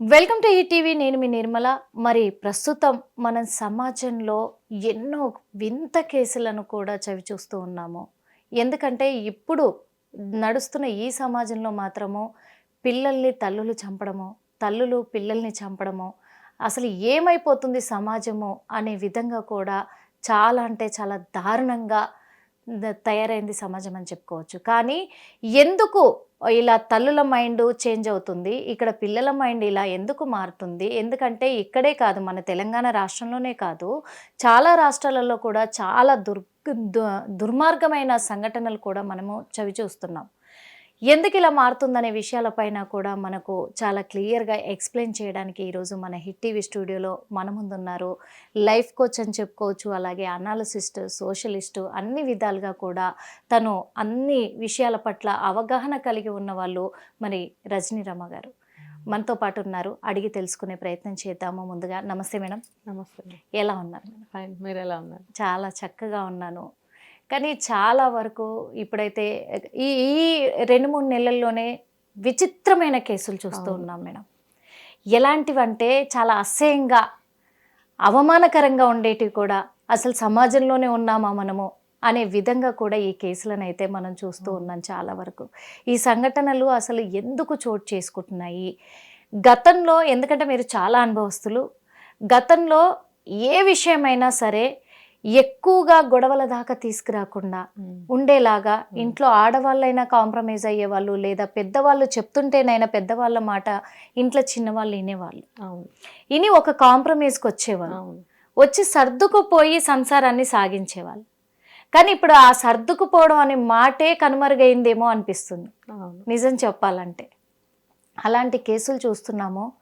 Welcome to ఈ TV నేను మీ నిర్మల. మరి ప్రస్తుతం మనం సమాజంలో ఎన్నో వింత కేసులను కూడా చవి చూస్తూ ఉన్నాము. ఎందుకంటే ఇప్పుడు నడుస్తున్న ఈ సమాజంలో మాత్రము పిల్లల్ని తల్లులు చంపడము తల్లులు పిల్లల్ని చంపడము అసలు ఏమైపోతుంది సమాజము అనే విధంగా కూడా చాలా అంటే చాలా దారుణంగా తయారైంది సమాజం అని చెప్పుకోవచ్చు. కానీ ఎందుకు ఇలా తల్లుల మైండ్ చేంజ్ అవుతుంది? ఇక్కడ పిల్లల మైండ్ ఇలా ఎందుకు మారుతుంది? ఎందుకంటే ఇక్కడే కాదు మన తెలంగాణ రాష్ట్రంలోనే కాదు చాలా రాష్ట్రాలలో కూడా చాలా దుర్ దు- దుర్మార్గమైన సంఘటనలు కూడా మనము చవి చూస్తున్నాం ఎందుకు ఇలా మారుతుందనే విషయాలపైన కూడా మనకు చాలా క్లియర్గా ఎక్స్ప్లెయిన్ చేయడానికి ఈరోజు మన హిట్ టీవీ స్టూడియోలో మన ముందున్నారు. లైఫ్ కోచ్ అని చెప్పుకోవచ్చు అలాగే అనాలిసిస్ట్ సోషలిస్టు అన్ని విధాలుగా కూడా తను అన్ని విషయాల పట్ల అవగాహన కలిగి ఉన్న వాళ్ళు మరి రజనీ రమ గారు. మనతో పాటు ఉన్నారు. అడిగి తెలుసుకునే ప్రయత్నం చేద్దాము ముందుగా. నమస్తే మేడం. నమస్తే. ఎలా ఉన్నారు? మేడం ఫైన్ మీరు ఎలా ఉన్నారు? చాలా చక్కగా ఉన్నాను. కానీ చాలా వరకు ఇప్పుడైతే ఈ ఈ రెండు మూడు నెలల్లోనే విచిత్రమైన కేసులు చూస్తూ. ఉన్నాం మేడం. ఎలాంటివంటే చాలా అసహ్యంగా అవమానకరంగా ఉండేటివి కూడా అసలు సమాజంలోనే ఉన్నామా మనము అనే విధంగా కూడా ఈ కేసులను అయితే మనం చూస్తూ ఉన్నాం చాలా వరకు. ఈ సంఘటనలు అసలు ఎందుకు చోటు చేసుకుంటున్నాయి? గతంలో ఎందుకంటే మీరు చాలా అనుభవస్తులు గతంలో ఏ విషయమైనా సరే ఎక్కువగా గొడవల దాకా తీసుకురాకుండా ఉండేలాగా ఇంట్లో ఆడవాళ్ళైనా కాంప్రమైజ్ అయ్యేవాళ్ళు లేదా పెద్దవాళ్ళు చెప్తుంటేనైనా పెద్దవాళ్ళ మాట ఇంట్లో చిన్నవాళ్ళు వినేవాళ్ళు. అవును. ఇని ఒక కాంప్రమైజ్కి వచ్చేవాళ్ళు. వచ్చి సర్దుకుపోయి సంసారాన్ని సాగించేవాళ్ళు. కానీ ఇప్పుడు ఆ సర్దుకుపోవడం అనే మాటే కనుమరుగైందేమో అనిపిస్తుంది. నిజం చెప్పాలంటే. అలాంటి కేసులు చూస్తున్నాము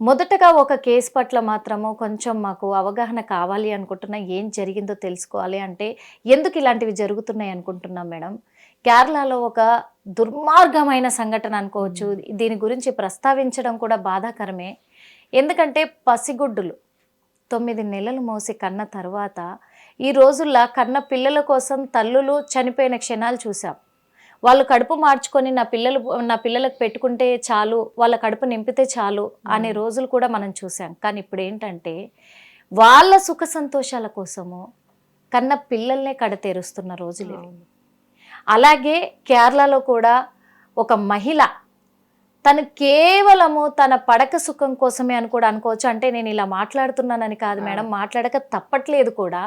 మొదటగా ఒక కేసు పట్ల మాత్రము కొంచెం మాకు అవగాహన కావాలి అనుకుంటున్నా ఏం జరిగిందో తెలుసుకోవాలి అంటే ఎందుకు ఇలాంటివి జరుగుతున్నాయి అనుకుంటున్నాం మేడం? కేరళలో ఒక దుర్మార్గమైన సంఘటన అనుకోవచ్చు. దీని గురించి ప్రస్తావించడం కూడా బాధాకరమే. ఎందుకంటే పసిగుడ్డులు తొమ్మిది నెలలు మోసి కన్న తర్వాత ఈ రోజుల్లో కన్న పిల్లల కోసం తల్లులు చనిపోయిన క్షణాలు చూసాం వాళ్ళు కడుపు మార్చుకొని నా పిల్లలు నా పిల్లలకు పెట్టుకుంటే చాలు వాళ్ళ కడుపు నింపితే చాలు అనే రోజులు కూడా మనం చూసాం. కానీ ఇప్పుడు ఏంటంటే వాళ్ళ సుఖ సంతోషాల కోసము కన్న పిల్లల్నే కడతేరుస్తున్న రోజులు. అలాగే కేరళలో కూడా ఒక మహిళ తను కేవలము తన పడక సుఖం కోసమే అని కూడా అనుకోవచ్చు. అంటే నేను ఇలా మాట్లాడుతున్నానని కాదు మేడం మాట్లాడక తప్పట్లేదు కూడా.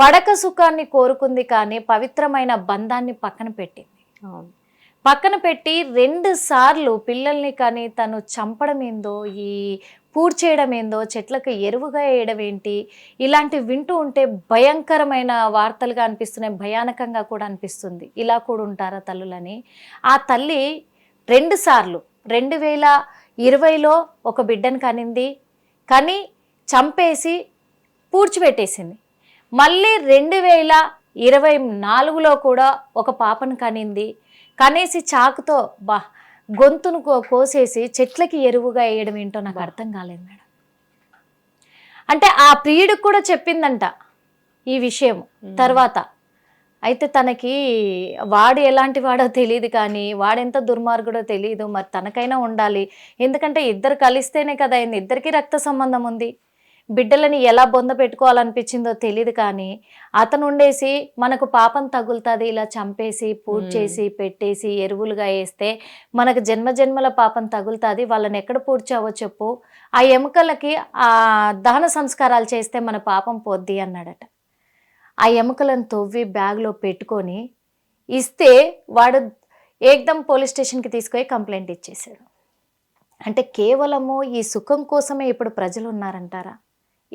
పడక సుఖాన్ని కోరుకుంది కానీ పవిత్రమైన బంధాన్ని పక్కన పెట్టింది. అవును పక్కన పెట్టి రెండు సార్లు పిల్లల్ని కానీ తను చంపడం ఏందో ఈ పూడ్చేయడం ఏందో చెట్లకు ఎరువుగా వేయడం ఏంటి ఇలాంటివి వింటూ ఉంటే భయంకరమైన వార్తలుగా అనిపిస్తున్నాయి భయానకంగా కూడా అనిపిస్తుంది. ఇలా కూడా ఉంటారా తల్లులని? ఆ తల్లి రెండు సార్లు రెండు వేల ఇరవైలో ఒక బిడ్డను కనింది కానీ చంపేసి పూడ్చిపెట్టేసింది. మళ్ళీ రెండు వేల ఇరవై నాలుగులో కూడా ఒక పాపను కనింది. కనేసి చాకుతో బా గొంతును కోసేసి చెట్లకి ఎరువుగా వేయడం ఏంటో నాకు అర్థం కాలేదు మేడం. అంటే ఆ ప్రియుడికి కూడా చెప్పిందంట ఈ విషయం తర్వాత. అయితే తనకి వాడు ఎలాంటి వాడో తెలియదు కానీ వాడెంత దుర్మార్గుడో తెలియదు మరి తనకైనా ఉండాలి. ఎందుకంటే ఇద్దరు కలిస్తేనే కదా ఇద్దరికి రక్త సంబంధం ఉంది. బిడ్డలని ఎలా బొంద పెట్టుకోవాలనిపించిందో తెలియదు కానీ అతను ఉండేసి మనకు పాపం తగులుతుంది ఇలా చంపేసి పూజ చేసి పెట్టేసి ఎరువులుగా వేస్తే మనకు జన్మ జన్మల పాపం తగులుతుంది వాళ్ళని ఎక్కడ పూడ్చావో చెప్పు. ఆ ఎముకలకి ఆ దహన సంస్కారాలు చేస్తే మన పాపం పోద్ది అన్నాడట. ఆ ఎముకలను తవ్వి బ్యాగ్లో పెట్టుకొని ఇస్తే వాడు ఏకదం పోలీస్ స్టేషన్కి తీసుకొని కంప్లైంట్ ఇచ్చేసాడు అంటే కేవలము ఈ సుఖం కోసమే ఇప్పుడు ప్రజలు ఉన్నారంటారా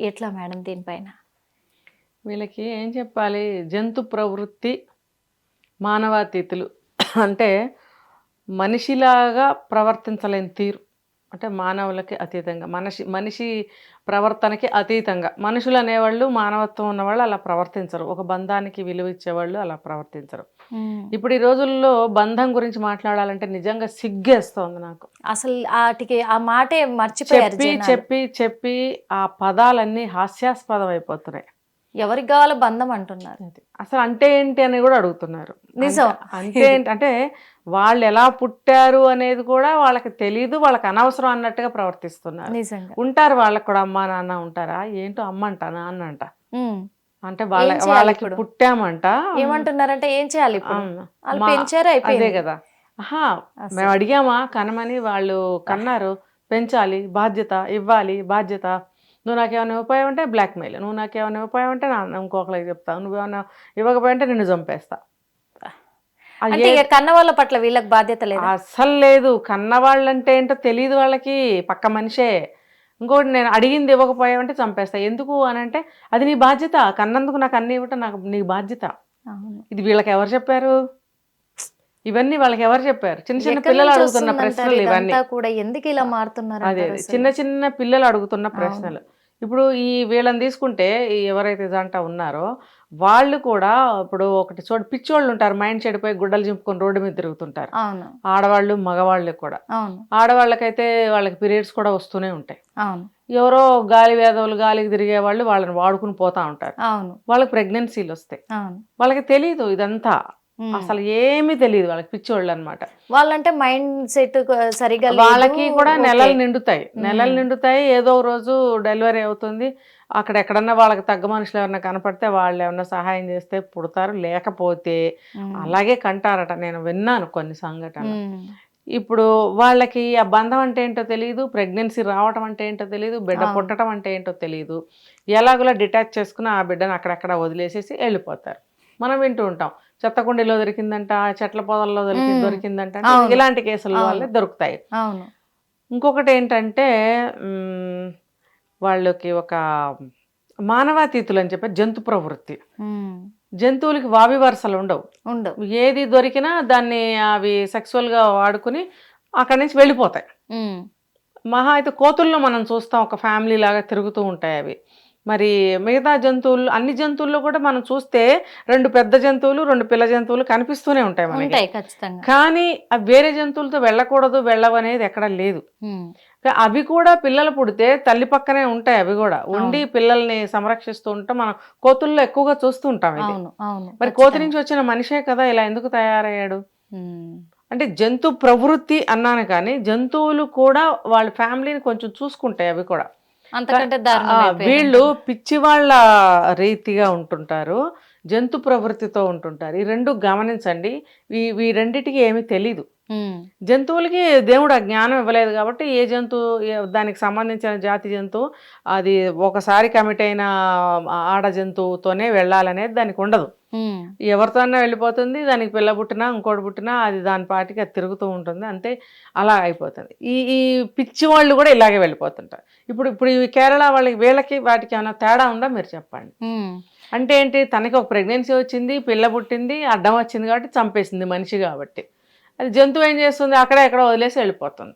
ఎట్లా మేడం దీనిపైన? వీళ్ళకి ఏం చెప్పాలి? జంతు ప్రవృత్తి మానవాతీతులు. అంటే మనిషిలాగా ప్రవర్తించలేని తీరు. అంటే మానవులకి అతీతంగా మనిషి మనిషి ప్రవర్తనకి అతీతంగా. మనుషులు అనేవాళ్ళు మానవత్వం ఉన్నవాళ్ళు అలా ప్రవర్తించరు. ఒక బంధానికి విలువ ఇచ్చేవాళ్ళు అలా ప్రవర్తించరు. ఇప్పుడు ఈ రోజుల్లో బంధం గురించి మాట్లాడాలంటే నిజంగా సిగ్గేస్తోంది నాకు. అసలు వాటికి ఆ మాటే మర్చిపోయారు చెప్పి. చెప్పి చెప్పి ఆ పదాలన్నీ హాస్యాస్పదం అయిపోతున్నాయి. ఎవరికి కావాలో బంధం అంటున్నారు. అసలు అంటే ఏంటి అని కూడా అడుగుతున్నారు. నిజం. అంటే- ఏంటి అంటే వాళ్ళు ఎలా పుట్టారు అనేది కూడా వాళ్ళకి తెలియదు వాళ్ళకి అనవసరం అన్నట్టుగా ప్రవర్తిస్తున్నారు. ఉంటారు వాళ్ళకి కూడా అమ్మా నాన్న ఉంటారా? ఏంటో అమ్మ అంట నాన్న అంట. అంటే వాళ్ళ వాళ్ళకి? పుట్టామంట. ఏమంటున్నారంటే ఏం చేయాలి. వాళ్ళు పెంచారు అదే అయిపోయింది కదా. ఆహా. మేము అడిగామా కనమని వాళ్ళు కన్నారు పెంచాలి బాధ్యత ఇవ్వాలి బాధ్యత. నువ్వు నాకేమైనా ఉపాయం అంటే బ్లాక్మెయిల్ నువ్వు నాకేమైనా ఉపాయం అంటే నా ఇంకొకరికి చెప్తావు నువ్వేమైనా ఇవ్వకపోయింటే నిన్ను చంపేస్తా. అంటే కన్న వాళ్ళ పట్ల వీళ్ళకి బాధ్యత లేదా? అస్సలు లేదు. కన్నవాళ్ళంటే ఏంటో తెలియదు వాళ్ళకి. పక్క మనిషే. ఇంకోటి నేను అడిగింది ఇవ్వకపోయావంటే చంపేస్తా. ఎందుకు అని అంటే అది నీ బాధ్యత. కన్నందుకు నాకు అన్ని ఇవ్వటం నాకు నీ బాధ్యత. ఇది వీళ్ళకి ఎవరు చెప్పారు? ఇవన్నీ వాళ్ళకి ఎవరు చెప్పారు? చిన్న చిన్న పిల్లలు అడుగుతున్న ప్రశ్నలు ఇవన్నీ. కూడా ఎందుకు ఇలా మారుతున్నారు అదే? చిన్న చిన్న పిల్లలు అడుగుతున్న ప్రశ్నలు. ఇప్పుడు ఈ వీళ్ళని తీసుకుంటే ఎవరైతే జంట ఉన్నారో వాళ్ళు కూడా ఇప్పుడు ఒకటి చోటు పిచ్చోళ్ళు ఉంటారు మైండ్ చెడిపోయి గుడ్డలు చింపుకొని రోడ్డు మీద తిరుగుతుంటారు. అవును. ఆడవాళ్ళు మగవాళ్ళు కూడా. అవును. ఆడవాళ్ళకైతే వాళ్ళకి పీరియడ్స్ కూడా వస్తూనే ఉంటాయి. అవును. ఎవరో గాలి వేదవులు గాలికి తిరిగే వాళ్ళు వాళ్ళని వాడుకుని పోతా ఉంటారు. అవును. వాళ్ళకి ప్రెగ్నెన్సీలు వస్తాయి. అవును. వాళ్ళకి తెలియదు ఇదంతా. అసలు ఏమీ తెలియదు వాళ్ళకి పిచ్చోళ్ళు అనమాట వాళ్ళంటే మైండ్ సెట్ సరిగా వాళ్ళకి కూడా. నెలలు నిండుతాయి. నెలలు నిండుతాయి. ఏదో ఒక రోజు డెలివరీ అవుతుంది. అక్కడ ఎక్కడన్నా వాళ్ళకి తగ్గ మనుషులు ఎవరన్నా కనపడితే వాళ్ళు ఏమన్నా సహాయం చేస్తే పుడతారు లేకపోతే. అలాగే కంటారట నేను విన్నాను కొన్ని సంఘటనలు ఉమ్. ఇప్పుడు వాళ్ళకి ఆ బంధం అంటే ఏంటో తెలియదు ప్రెగ్నెన్సీ రావటం అంటే ఏంటో తెలియదు బిడ్డ. పుట్టడం అంటే ఏంటో తెలియదు ఎలాగోలా డిటాచ్ చేసుకుని ఆ బిడ్డను అక్కడక్కడ వదిలేసేసి వెళ్ళిపోతారు మనం వింటూ ఉంటాం చెత్తకుండీలో దొరికిందంట చెట్ల పొదల్లో దొరికి. దొరికిందంట. ఇలాంటి కేసుల. వల్లే దొరుకుతాయి ఇంకొకటి ఏంటంటే వాళ్ళకి ఒక మానవాతీతులు అని చెప్పి జంతు ప్రవృత్తి. జంతువులకి వావి వరుసలు ఉండవు. ఉండవు. ఏది దొరికినా దాన్ని అవి సెక్సువల్గా వాడుకుని అక్కడి నుంచి వెళ్ళిపోతాయి. మహా అయితే కోతుల్లో మనం చూస్తాం ఒక ఫ్యామిలీ లాగా తిరుగుతూ ఉంటాయి అవి. మరి మిగతా జంతువులు అన్ని జంతువుల్లో కూడా మనం చూస్తే రెండు పెద్ద జంతువులు రెండు పిల్ల జంతువులు కనిపిస్తూనే ఉంటాయి మనకి. కానీ అవి వేరే జంతువులతో వెళ్ళకూడదు వెళ్ళవనేది ఎక్కడ లేదు. అవి కూడా పిల్లలు పుడితే తల్లి పక్కనే ఉంటాయి అవి కూడా. ఉండి పిల్లల్ని సంరక్షిస్తూ ఉంటాం మనం కోతుల్లో ఎక్కువగా చూస్తూ ఉంటాం ఇది. మరి కోతి నుంచి వచ్చిన మనిషే కదా ఇలా ఎందుకు తయారయ్యాడు. అంటే జంతు ప్రవృత్తి అన్నాను కానీ జంతువులు కూడా వాళ్ళ ఫ్యామిలీని కొంచెం చూసుకుంటాయి అవి కూడా. అంతకంటే వీళ్ళు పిచ్చి వాళ్ళ రీతిగా ఉంటుంటారు జంతు ప్రవృత్తితో ఉంటుంటారు. ఈ రెండు గమనించండి. ఈ ఈ రెండిటికి ఏమీ తెలీదు. జంతువులకి దేవుడు ఆ జ్ఞానం ఇవ్వలేదు కాబట్టి ఏ జంతువు దానికి సంబంధించిన జాతి జంతువు అది ఒకసారి కమిట్ అయిన ఆడ జంతువుతోనే వెళ్ళాలనేది దానికి ఉండదు. ఎవరితోనే వెళ్ళిపోతుంది దానికి పిల్ల పుట్టినా ఇంకోటి పుట్టినా అది దాని పాటికి అది తిరుగుతూ ఉంటుంది. అంతే అలా అయిపోతుంది. ఈ ఈ పిచ్చి వాళ్ళు కూడా ఇలాగే వెళ్ళిపోతుంటారు. ఇప్పుడు ఇప్పుడు ఈ కేరళ వాళ్ళకి వీళ్ళకి వాటికి ఏమైనా తేడా ఉందా మీరు చెప్పండి. అంటే ఏంటి? తనకి ఒక ప్రెగ్నెన్సీ వచ్చింది పిల్ల పుట్టింది అడ్డం వచ్చింది కాబట్టి చంపేసింది మనిషి కాబట్టి. అది జంతువు ఏం చేస్తుంది? అక్కడే ఎక్కడ వదిలేసి వెళ్ళిపోతుంది.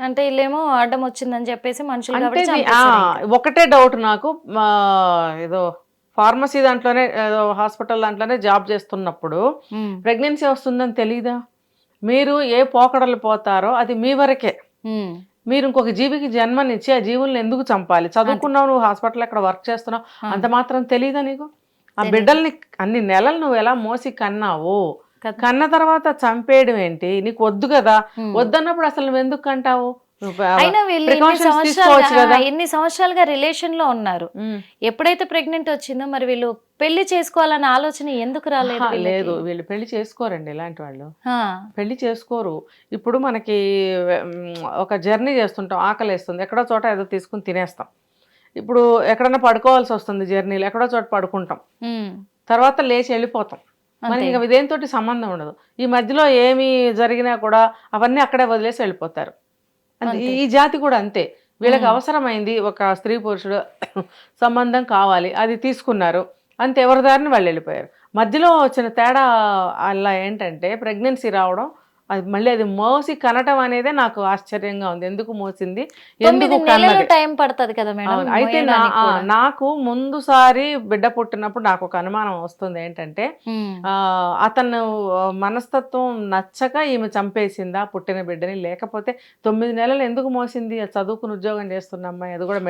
అంటే వీళ్ళేమో అడ్డం వచ్చిందని చెప్పేసి మనుషులు. ఒకటే డౌట్ నాకు. ఏదో ఫార్మసీ దాంట్లోనే హాస్పిటల్ దాంట్లోనే జాబ్ చేస్తున్నప్పుడు. ప్రెగ్నెన్సీ వస్తుందని తెలీదా మీరు ఏ పోకడలు పోతారో అది మీ వరకే. మీరు ఇంకొక జీవికి జన్మనిచ్చి ఆ జీవుల్ని ఎందుకు చంపాలి చదువుకున్నావు నువ్వు హాస్పిటల్ అక్కడ వర్క్ చేస్తున్నావు. అంత మాత్రం తెలీదా నీకు ఆ. బిడ్డల్ని అన్ని నెలలు నువ్వు ఎలా మోసి కన్నావు. కన్న తర్వాత చంపేయడం ఏంటి నీకు వద్దు కదా. వద్దన్నప్పుడు అసలు నువ్వు ఎందుకు కంటావు అయినా వీళ్ళు ఎన్ని సంవత్సరాలుగా ఎన్ని రిలేషన్లో ఉన్నారు. ఎప్పుడైతే ప్రెగ్నెంట్ వచ్చిందో మరి వీళ్ళు పెళ్ళి చేసుకోవాలన్న ఆలోచన ఎందుకు రాలేదు? లేదు. వీళ్ళు పెళ్ళి చేసుకోరండి ఇలాంటి వాళ్ళు. పెళ్ళి చేసుకోరు. ఇప్పుడు మనకి ఒక జర్నీ చేస్తుంటాం ఆకలి వేస్తుంది ఎక్కడో చోట ఏదో తీసుకుని తినేస్తాం. ఇప్పుడు ఎక్కడన్నా పడుకోవాల్సి వస్తుంది జర్నీలో ఎక్కడో చోట పడుకుంటాం. తర్వాత లేచి వెళ్ళిపోతాం. మనకి అంతే. ఇంకా దేనితోటి సంబంధం ఉండదు. ఈ మధ్యలో ఏమి జరిగినా కూడా అవన్నీ అక్కడే వదిలేసి వెళ్ళిపోతారు. ఈ జాతి కూడా అంతే. వీళ్ళకి. అవసరమైంది ఒక స్త్రీ పురుషుడు సంబంధం కావాలి అది తీసుకున్నారు. అంతే ఎవరి దారిని వాళ్ళు వెళ్ళిపోయారు. మధ్యలో వచ్చిన తేడా అలా ఏంటంటే ప్రెగ్నెన్సీ రావడం అది మళ్ళీ అది మోసి కనటం అనేదే నాకు ఆశ్చర్యంగా ఉంది. ఎందుకు మోసింది? ఎందుకు టైం పడుతుంది కదా మేడం. అయితే. నాకు ముందుసారి బిడ్డ పుట్టినప్పుడు నాకు ఒక అనుమానం వస్తుంది ఏంటంటే అతను మనస్తత్వం నచ్చక ఈమె చంపేసిందా పుట్టిన బిడ్డని? లేకపోతే తొమ్మిది నెలలు ఎందుకు మోసింది? చదువుకుని ఉద్యోగం చేస్తున్న అమ్మాయి అది కూడా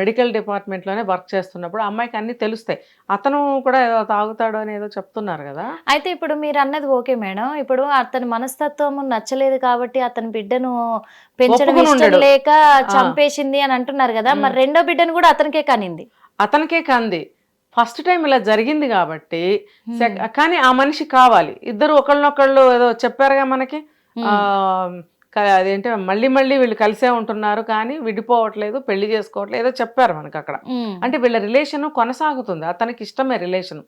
మెడికల్ డిపార్ట్మెంట్లోనే వర్క్ చేస్తున్నప్పుడు అమ్మాయికి అన్నీ తెలుస్తాయి. అతను కూడా ఏదో తాగుతాడు అని ఏదో చెప్తున్నారు కదా? అయితే ఇప్పుడు మీరు అన్నది ఓకే మేడం. ఇప్పుడు అతని మనస్తత్వం మనస్తత్వం నచ్చలేదు కాబట్టి అతని బిడ్డను పెంచడం ఇష్టం. లేక చంపేసింది అని అంటున్నారు కదా మరి రెండో బిడ్డను కూడా అతనికే కానింది? అతనికే కంది. ఫస్ట్ టైం ఇలా జరిగింది కాబట్టి కానీ ఆ మనిషి కావాలి. ఇద్దరు ఒకళ్ళనొకళ్ళు ఏదో చెప్పారుగా మనకి. అదేంటి మళ్ళీ మళ్ళీ వీళ్ళు కలిసే ఉంటున్నారు కానీ విడిపోవట్లేదు పెళ్ళి చేసుకోవట్లేదు ఏదో చెప్పారు మనకి అక్కడ. అంటే వీళ్ళ రిలేషన్ కొనసాగుతుంది. అతనికి ఇష్టమే రిలేషన్.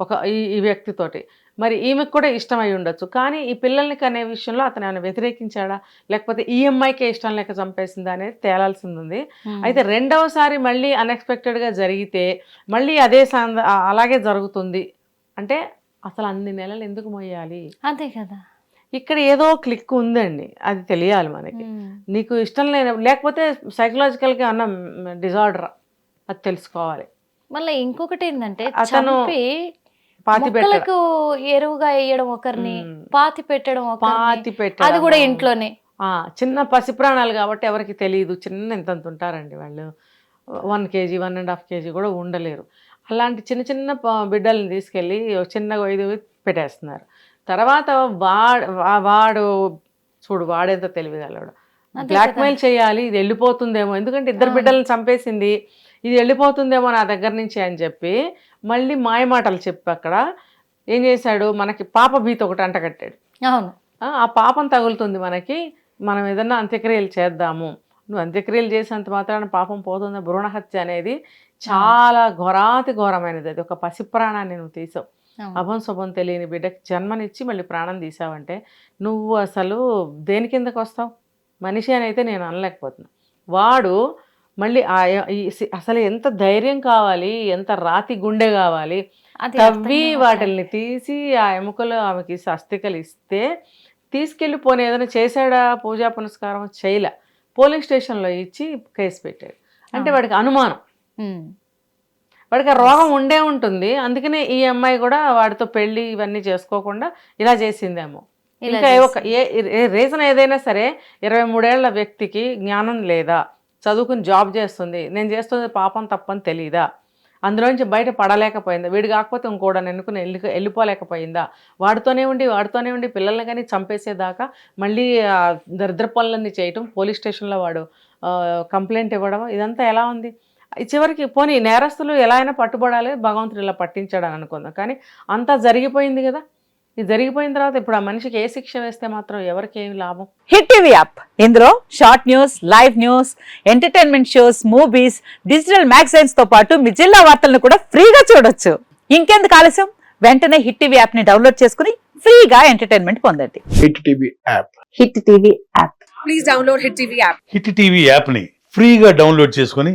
ఒక ఈ ఈ వ్యక్తితోటి మరి ఈమెకు కూడా ఇష్టం అయి ఉండొచ్చు. కానీ ఈ పిల్లల్ని కనే విషయంలో అతను ఏమైనా వ్యతిరేకించాడా? లేకపోతే ఈ అమ్మాయికే ఇష్టం లేక చంపేసిందా అనేది తేలాల్సింది ఉంది. అయితే రెండవసారి మళ్ళీ అన్ఎక్స్పెక్టెడ్గా జరిగితే మళ్ళీ అదే అలాగే జరుగుతుంది. అంటే అసలు అన్ని నెలలు ఎందుకు మొయ్యాలి అంతే కదా. ఇక్కడ ఏదో క్లిక్ ఉందండి. అది తెలియాలి మనకి. నీకు ఇష్టం లేని లేకపోతే సైకలాజికల్గా అన్న డిజార్డర్ అది తెలుసుకోవాలి. మళ్ళీ ఇంకొకటి ఏంటంటే అతను చంపి పాతి మొక్కలకు ఎరువుగా వేయడం ఒకరిని. పాతి పెట్టడం పాతి పెట్టడం అది కూడా ఇంట్లోనే. ఆ, చిన్న పసి ప్రాణాలు కాబట్టి ఎవరికి తెలియదు చిన్న ఇంతంత ఉంటారండి వాళ్ళు. One KG one and half KG కూడా ఉండలేరు. అలాంటి చిన్న చిన్న బిడ్డల్ని తీసుకెళ్ళి ఓ చిన్నగా ఇది పెట్టేస్తున్నారు. తర్వాత వాడు వాడు చూడు వాడేంత తెలివిగలడు బ్లాక్మెయిల్ చేయాలి ఇది వెళ్ళిపోతుందేమో. ఎందుకంటే ఇద్దరు బిడ్డల్ని చంపేసింది ఇది వెళ్ళిపోతుందేమో నా దగ్గర నుంచి అని చెప్పి మళ్ళీ మాయమాటలు చెప్పి అక్కడ. ఏం చేశాడు? మనకి పాప భీతి ఒకటి అంటగట్టాడు అవును. ఆ పాపం తగులుతుంది మనకి. మనం ఏదన్నా అంత్యక్రియలు చేద్దాము. నువ్వు అంత్యక్రియలు చేసినంత మాత్రాన పాపం పోతుంది భ్రూణ హత్య అనేది చాలా ఘోరాతి ఘోరమైనది. అది ఒక పసి ప్రాణాన్ని నువ్వు తీసావు. అభం శుభం తెలియని బిడ్డకి జన్మనిచ్చి మళ్ళీ ప్రాణం తీసావంటే నువ్వు అసలు దేని కిందకు వస్తావు? మనిషి అని అయితే నేను అనలేకపోతున్నా. వాడు మళ్ళీ ఆ అసలు ఎంత ధైర్యం కావాలి ఎంత రాతి గుండె కావాలి. తవ్వి. వాటిల్ని తీసి ఆ ఎముకలు ఆమెకి అస్థికలు ఇస్తే తీసుకెళ్ళి పోనీ ఏదైనా చేశాడా? పూజా పునస్కారం చేయలే. పోలింగ్ స్టేషన్లో ఇచ్చి కేసు పెట్టాడు. అంటే వాడికి అనుమానం. వాడికి ఆ రోగం ఉండే ఉంటుంది. అందుకనే ఈ అమ్మాయి కూడా వాడితో పెళ్ళి ఇవన్నీ చేసుకోకుండా ఇలా చేసిందేమో. ఇంకా ఏ రీజన్ ఏదైనా సరే ఇరవై మూడేళ్ళ వ్యక్తికి జ్ఞానం లేదా? చదువుకుని జాబ్ చేస్తుంది. నేను చేస్తుంది పాపం తప్పని తెలియదా అందులోంచి బయట పడలేకపోయిందా? వీడు కాకపోతే ఇంకోడని ఎన్నుకుని వెళ్ళి వెళ్ళిపోలేకపోయిందా? వాడితోనే ఉండి వాడితోనే ఉండి పిల్లల్ని కానీ చంపేసేదాకా మళ్ళీ దరిద్ర పనులన్నీ చేయటం పోలీస్ స్టేషన్లో వాడు కంప్లైంట్ ఇవ్వడం ఇదంతా ఎలా ఉంది? చివరికి పోనీ నేరస్తులు ఎలా అయినా పట్టుబడాలి భగవంతుడు ఇలా పట్టించాడని అనుకుందాం. కానీ అంతా జరిగిపోయింది కదా? ఇది జరిగిపోయిన తర్వాత ఇప్పుడు ఆ మనిషికి ఏ శిక్ష వేస్తే మాత్రం ఎవరికి ఏమి లాభం? Hit TV app. ఇందులో short news live news entertainment shows movies digital మ్యాగజైన్స్తో పాటు మీ జిల్లా వార్తలను కూడా ఫ్రీగా చూడొచ్చు. ఇంకెందుకు ఆలస్యం? వెంటనే హిట్ టీవీ యాప్ని డౌన్లోడ్ చేసుకుని ఫ్రీగా ఎంటర్టైన్మెంట్ పొందండి. Hit TV app. Hit TV app. Hit TV యాప్ని ఫ్రీగా డౌన్లోడ్ చేసుకొని